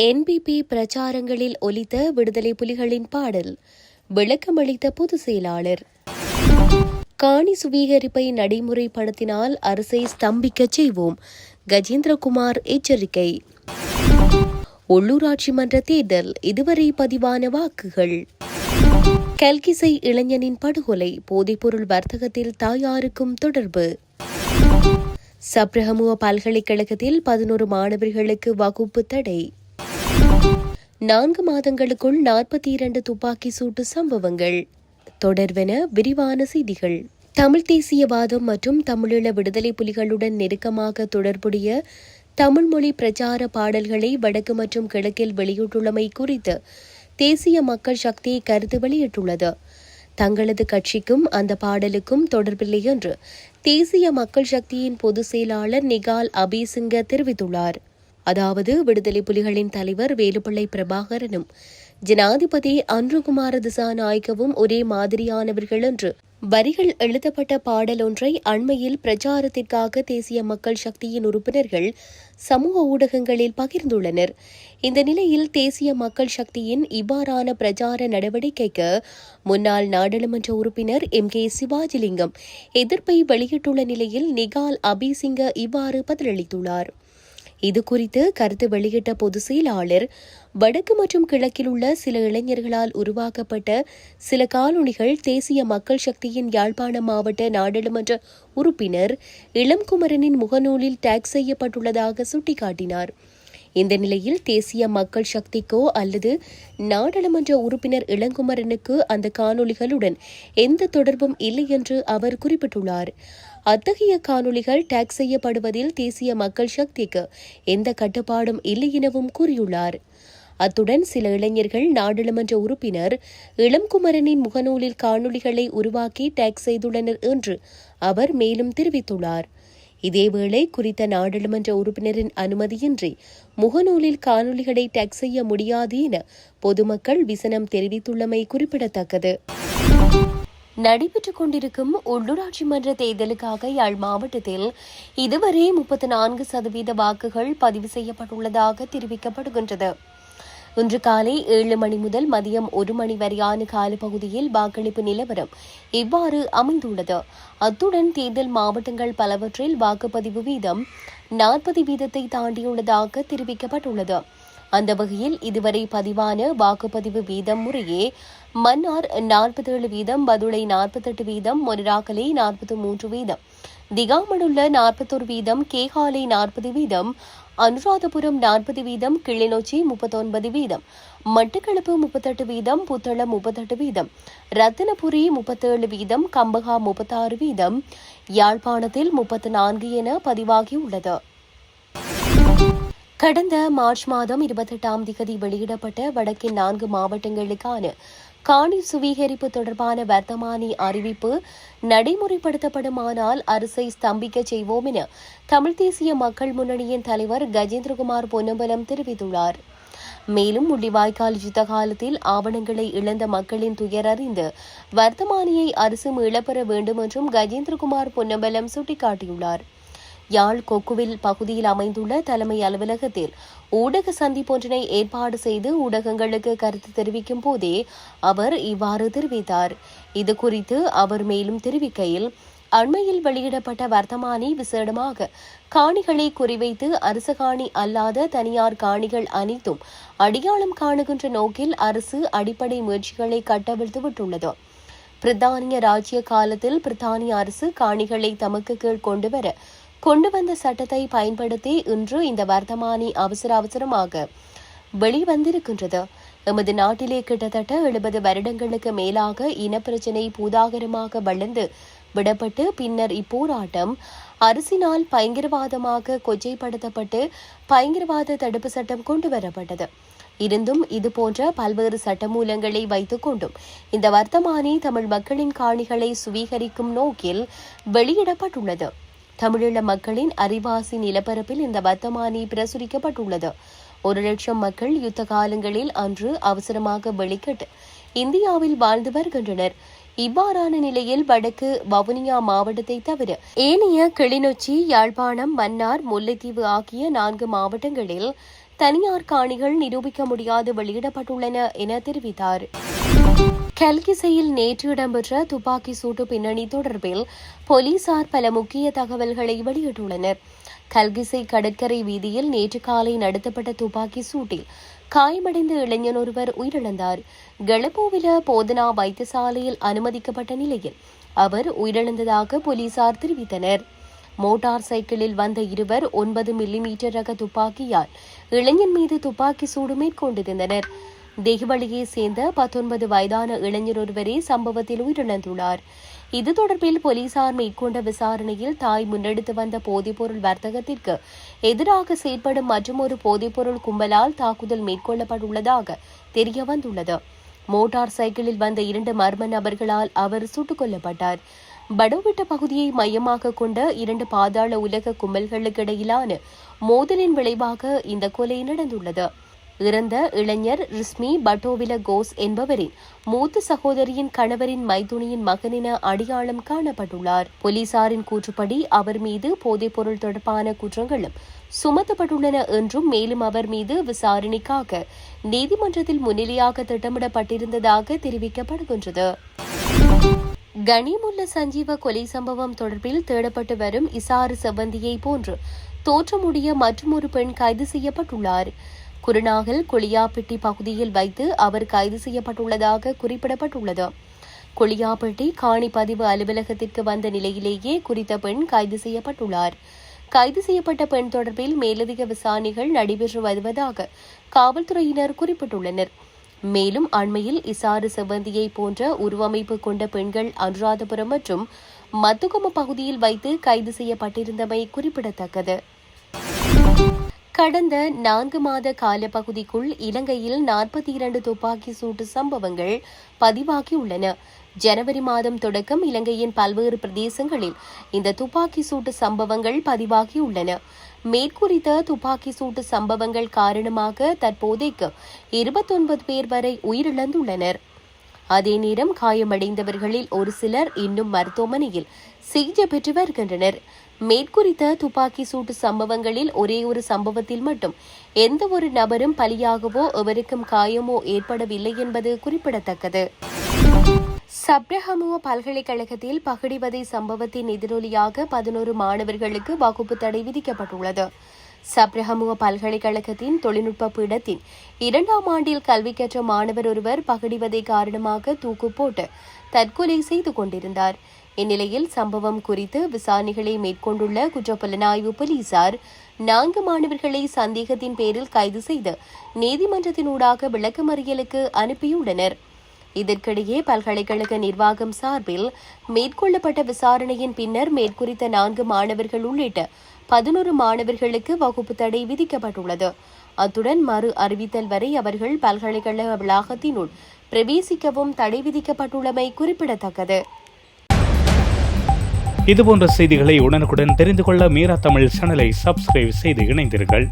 NPP பிரச்சாரங்களில் ஒலித்த விடுதலை புலிகளின் பாடல் விளக்கமளித்த பொதுச் செயலாளர். காணி சுவீகரிப்பை நடைமுறைப்படுத்தினால் அரசை ஸ்தம்பிக்கச் செய்வோம் கஜேந்திரகுமார் எச்சரிக்கை. உள்ளூராட்சி மன்ற தேர்தல் இதுவரை பதிவான வாக்குகள். கல்கிசை இளைஞனின் படுகொலை போதைப்பொருள் வர்த்தகத்தில் தாயாருக்கும் தொடர்பு. சப்ரஹமுவ பல்கலைக்கழகத்தில் பதினோரு மாணவர்களுக்கு வகுப்பு தடை. நான்கு மாதங்களுக்குள் நாற்பத்தி இரண்டு துப்பாக்கி சூட்டு சம்பவங்கள். தொடர்வென விரிவான செய்திகள். தமிழ் தேசியவாதம் மற்றும் தமிழீழ விடுதலை புலிகளுடன் நெருக்கமாக தொடர்புடைய தமிழ் மொழி பிரச்சார பாடல்களை வடக்கு மற்றும் கிழக்கில் வெளியிட்டுள்ளமை குறித்து தேசிய மக்கள் சக்தி கருத்து வெளியிட்டுள்ளது. தங்களது கட்சிக்கும் அந்த பாடலுக்கும் தொடர்பில்லை என்று தேசிய மக்கள் சக்தியின் பொதுச் செயலாளர் நிகால் அபிசிங்க தெரிவித்துள்ளார். அதாவது விடுதலை புலிகளின் தலைவர் வேலுப்பிள்ளை பிரபாகரனும் ஜனாதிபதி அன்றுகுமார திசாநாயக்கவும் ஒரே மாதிரியானவர்கள் என்று வரிகள் எழுதப்பட்ட பாடல் ஒன்றை அண்மையில் பிரச்சாரத்திற்காக தேசிய மக்கள் சக்தியின் உறுப்பினர்கள் சமூக ஊடகங்களில் பகிர்ந்துள்ளனர். இந்த நிலையில் தேசிய மக்கள் சக்தியின் இவ்வாறான பிரச்சார நடவடிக்கைக்கு முன்னாள் நாடாளுமன்ற உறுப்பினர் எம். கே. சிவாஜிலிங்கம் எதிர்ப்பை வெளியிட்டுள்ள நிலையில் நிகால் அபிசிங்க இவ்வாறு பதிலளித்துள்ளார். இது குறித்து கருத்து வெளியிட்ட பொதுச் செயலாளர் வடக்கு மற்றும் கிழக்கில் உள்ள சில இளைஞர்களால் உருவாக்கப்பட்ட சில காலொணிகள் தேசிய மக்கள் சக்தியின் யாழ்ப்பாண மாவட்ட நாடாளுமன்ற உறுப்பினர் இளம்குமரனின் முகநூலில் டேக் செய்யப்பட்டுள்ளதாக சுட்டிக்காட்டினார். இந்த நிலையில் தேசிய மக்கள் சக்திக்கோ அல்லது நாடாளுமன்ற உறுப்பினர் இளங்குமரனுக்கு அந்த காணொலிகளுடன் எந்த தொடர்பும் இல்லை என்று அவர் குறிப்பிட்டுள்ளார். அத்தகைய காணொலிகள் டேக் செய்யப்படுவதில் தேசிய மக்கள் சக்திக்கு எந்த கட்டுப்பாடும் இல்லை எனவும் கூறியுள்ளார். அத்துடன் சில இளைஞர்கள் நாடாளுமன்ற உறுப்பினர் இளம்குமரனின் முகநூலில் காணொலிகளை உருவாக்கி டேக் செய்துள்ளனர் என்று அவர் மேலும் தெரிவித்துள்ளார். இதேவேளை குறித்த நாடாளுமன்ற உறுப்பினரின் அனுமதியின்றி முகநூலில் காணொலிகளை டேக் செய்ய முடியாது என பொதுமக்கள் விசனம் தெரிவித்துள்ளமை குறிப்பிடத்தக்கது. நடைபெற்றுக் கொண்டிருக்கும் உள்ளூராட்சி மன்ற தேர்தலுக்காக யாழ் மாவட்டத்தில் இதுவரை முப்பத்தி நான்கு சதவீத வாக்குகள் பதிவு செய்யப்பட்டுள்ளதாக தெரிவிக்கப்படுகின்றது. இன்று காலை ஏழு மணி முதல் மதியம் ஒரு மணி வரையான காலப்பகுதியில் வாக்களிப்பு நிலவரம் இவ்வாறு அமைந்துள்ளது. அத்துடன் தேர்தல் மாவட்டங்கள் பலவற்றில் வாக்குப்பதிவு வீதம் நாற்பது வீதத்தை தாண்டியுள்ளதாக தெரிவிக்கப்பட்டுள்ளது. அந்த வகையில் இதுவரை பதிவான வாக்குப்பதிவு வீதம் முறையே மன்னார் நாற்பத்தேழு வீதம் பதுளை நாற்பத்தெட்டு வீதம் மொனிராக்கலை நாற்பத்தி மூன்று வீதம் திகாமடுள்ள நாற்பத்தொரு வீதம் கேகாலை நாற்பது வீதம் அனுராதபுரம் நாற்பது வீதம் கிளிநொச்சி முப்பத்தொன்பது வீதம் மட்டக்களப்பு முப்பத்தெட்டு வீதம் புத்தளம் முப்பத்தெட்டு வீதம் ரத்தினபுரி முப்பத்தேழு வீதம் கம்பகா முப்பத்தாறு வீதம் யாழ்ப்பாணத்தில் முப்பத்து நான்கு என பதிவாகியுள்ளது. கடந்த மார்ச் மாதம் இருபத்தெட்டாம் திகதி வெளியிடப்பட்ட வடக்கின் நான்கு மாவட்டங்களுக்கான காணி சுவீகரிப்பு தொடர்பான வர்த்தமானி அறிவிப்பு நடைமுறைப்படுத்தப்படுமானால் அரசை ஸ்தம்பிக்க செய்வோம் என தமிழ் தேசிய மக்கள் முன்னணியின் தலைவர் கஜேந்திரகுமார் பொன்னம்பலம் தெரிவித்துள்ளார். மேலும் முள்ளிவாய்க்கால் யுத்த காலத்தில் ஆவணங்களை இழந்த மக்களின் துயரறிந்து வர்த்தமானியை அரசு மீளப்பெற வேண்டும் என்றும் கஜேந்திரகுமார் பொன்னம்பலம் சுட்டிக்காட்டியுள்ளார். யாழ் கொக்குவில் பகுதியில் அமைந்துள்ள தலைமை அலுவலகத்தில் ஊடக சந்திப்பொன்றினை ஏற்பாடு செய்து ஊடகங்களுக்கு கருத்து தெரிவிக்கும் போதே அவர் இவ்வாறு தெரிவித்தார். இதுகுறித்து அவர் மேலும் தெரிவிக்கையில் அண்மையில் வெளியிடப்பட்ட வர்த்தமானி விசேடமாக காணிகளை குறிவைத்து அரசு காணி அல்லாத தனியார் காணிகள் அனைத்தும் அடையாளம் காணுகின்ற நோக்கில் அரசு அடிப்படை முயற்சிகளை கட்டவிழ்த்து விட்டுள்ளது பிரித்தானிய ராஜ்ய காலத்தில் பிரித்தானிய அரசு காணிகளை தமக்கு கீழ் கொண்டுவர கொண்டு வந்த சட்டத்தை பயன்படுத்தி இன்று இந்த வர்த்தமானி அவசர அவசரமாக வெளிவந்திருக்கின்றது. எமது நாட்டிலே கிட்டத்தட்ட எழுபது வருடங்களுக்கு மேலாக இனப்பிரச்சினை பூதாகரமாக வளர்ந்து விடப்பட்டு பின்னர் இப்போராட்டம் அரசினால் பயங்கரவாதமாக கொச்சைப்படுத்தப்பட்டு பயங்கரவாத தடுப்பு சட்டம் கொண்டு வரப்பட்டது. இருந்தும் இதுபோன்ற பல்வேறு சட்டமூலங்களை வைத்துக் கொண்டும் இந்த வர்த்தமானி தமிழ் மக்களின் காணிகளை சுவீகரிக்கும் நோக்கில் வெளியிடப்பட்டுள்ளது. தமிழீழ மக்களின் அரிவாசி நிலப்பரப்பில் இந்த வர்த்தமானி பிரசுரிக்கப்பட்டுள்ளது. ஒரு லட்சம் மக்கள் யுத்த காலங்களில் அன்று அவசரமாக வெளிக்கட்டு இந்தியாவில் வாழ்ந்து வருகின்றனர். இவ்வாறான நிலையில் வடக்கு வவுனியா மாவட்டத்தை தவிர ஏனைய கிளிநொச்சி யாழ்ப்பாணம் மன்னார் முல்லைத்தீவு ஆகிய நான்கு மாவட்டங்களில் தனியார் காணிகள் நிரூபிக்க முடியாது வெளியிடப்பட்டுள்ளன என தெரிவித்தார். கல்கிசையில் நேற்று இடம்பெற்ற துப்பாக்கி சூட்டு பின்னணி தொடர்பில் போலீசார் பல முக்கிய தகவல்களை வெளியிட்டுள்ளனர். கல்கிசை கடற்கரை வீதியில் நேற்று காலை நடத்தப்பட்ட துப்பாக்கி சூட்டில் காயமடைந்த இளைஞன் ஒருவர் உயிரிழந்தார். கெளப்போவில போதனா வைத்தியசாலையில் அனுமதிக்கப்பட்ட நிலையில் அவர் உயிரிழந்ததாக போலீசார் தெரிவித்தனர். மோட்டார் சைக்கிளில் வந்த இருவர் ஒன்பது மில்லிமீட்டர் ரக துப்பாக்கியால் இளைஞன் மீது துப்பாக்கி சூடு மேற்கொண்டிருந்தனர். தெஹ்வழியை சேர்ந்த பத்தொன்பது வயதான இளைஞர் ஒருவரே சம்பவத்தில் உயிரிழந்துள்ளார். இது தொடர்பில் போலீசார் மேற்கொண்ட விசாரணையில் தாய் முன்னெடுத்து வந்த போதைப்பொருள் வர்த்தகத்திற்கு எதிராக செயற்படும் மற்றொரு போதைப்பொருள் கும்பலால் தாக்குதல் மேற்கொள்ளப்பட்டுள்ளதாக தெரிய வந்துள்ளது மோட்டார் சைக்கிளில் வந்த இரண்டு மர்ம நபர்களால் அவர் சுட்டுக் கொல்லப்பட்டார். படோவிட்ட பகுதியை மையமாக கொண்ட இரண்டு பாதாள உலக கும்பல்களுக்கு இடையிலான மோதலின் விளைவாக இந்த கொலை நடந்துள்ளது. இறந்த இளைஞர் ரிஸ்மி பட்டோவில கோஸ் என்பவரின் மூத்த சகோதரியின் கணவரின் மைதுனியின் மகனின அடையாளம் காணப்பட்டுள்ளார். போலீசாரின் கூற்றுப்படி அவர் மீது போதைப்பொருள் தொடர்பான குற்றங்களும் சுமத்தப்பட்டுள்ளன என்றும் மேலும் அவர் மீது விசாரணைக்காக நீதிமன்றத்தில் முன்னிலையாக திட்டமிடப்பட்டிருந்ததாக தெரிவிக்கப்படுகின்றது. கனிமுல்ல சஞ்சீவ கொலை சம்பவம் தொடர்பில் தேடப்பட்டு வரும் இசாறு செவ்வந்தியை போன்று தோற்றமுடைய மற்றொரு பெண் கைது செய்யப்பட்டுள்ளார். குருநாகல் குளியாப்பட்டி பகுதியில் வைத்து அவர் கைது செய்யப்பட்டுள்ளதாக குறிப்பிடப்பட்டுள்ளது. குளியாப்பட்டி காணி பதிவு அலுவலகத்திற்கு வந்த நிலையிலேயே குறித்த பெண் கைது செய்யப்பட்டுள்ளார். கைது செய்யப்பட்ட பெண் தொடர்பில் மேலதிக விசாரணைகள் நடைபெற்று வருவதாக காவல்துறையினர் குறிப்பிட்டுள்ளனர். மேலும் அண்மையில் இசாறு செவ்வந்தியை போன்ற உருவமைப்பு கொண்ட பெண்கள் அனுராதபுரம் மற்றும் மத்துகும பகுதியில் வைத்து கைது செய்யப்பட்டிருந்தமை குறிப்பிடத்தக்கது. கடந்த நான்கு மாத காலப்பகுதிக்குள் இலங்கையில் நாற்பத்தி இரண்டு துப்பாக்கி சூட்டு சம்பவங்கள் பதிவாகியுள்ளன. ஜனவரி மாதம் தொடக்கம் இலங்கையின் பல்வேறு பிரதேசங்களில் இந்த துப்பாக்கி சூட்டு சம்பவங்கள் பதிவாகியுள்ளன. மேற்குறித்த துப்பாக்கி சூட்டு சம்பவங்கள் காரணமாக தற்போதைக்கு இருபத்தொன்பது பேர் வரை உயிரிழந்துள்ளனர். அதே நேரம் காயமடைந்தவர்களில் ஒரு சிலர் இன்னும் மருத்துவமனையில் சிகிச்சை பெற்று வருகின்றனர். மேற்குறித்த துப்பாக்கி சூட்டு சம்பவங்களில் ஒரே ஒரு சம்பவத்தில் மட்டும் எந்த ஒரு நபரும் பலியாகவோ எவருக்கும் காயமோ ஏற்படவில்லை என்பது குறிப்பிடத்தக்கது. சப்ரஹமுவ பல்கலைக்கழகத்தில் பகடிவதை சம்பவத்தின் எதிரொலியாக பதினோரு மாணவர்களுக்கு வகுப்பு தடை விதிக்கப்பட்டுள்ளது. சப்ரஹமுவ பல்கலைக்கழகத்தின் தொழில்நுட்ப பீடத்தின் இரண்டாம் ஆண்டில் கல்வி கற்ற மாணவர் ஒருவர் பகடிவதை காரணமாக தூக்கு போட்டு தற்கொலை செய்து கொண்டிருந்தார். இந்நிலையில் சம்பவம் குறித்து விசாரணைகளை மேற்கொண்டுள்ள குற்றப்புலனாய்வு போலீசார் நான்கு மாணவர்களை சந்தேகத்தின் பேரில் கைது செய்து நீதிமன்றத்தினூடாக விளக்கமறியலுக்கு அனுப்பியுள்ளனர். இதற்கிடையே பல்கலைக்கழக நிர்வாகம் சார்பில் மேற்கொள்ளப்பட்ட விசாரணையின் பின்னர் மேற்குறித்த நான்கு மாணவர்கள் உள்ளிட்ட பதினோரு மாணவர்களுக்கு வகுப்பு தடை விதிக்கப்பட்டுள்ளது. அத்துடன் மறு அறிவித்தல் வரை அவர்கள் பல்கலைக்கழக வளாகத்தினுள் பிரவேசிக்கவும் தடை விதிக்கப்பட்டுள்ளமை குறிப்பிடத்தக்கது. இதுபோன்ற செய்திகளை உடனுக்குடன் தெரிந்து கொள்ள மீரா தமிழ் சேனலை சப்ஸ்கிரைப் செய்து இணைந்திருங்கள்.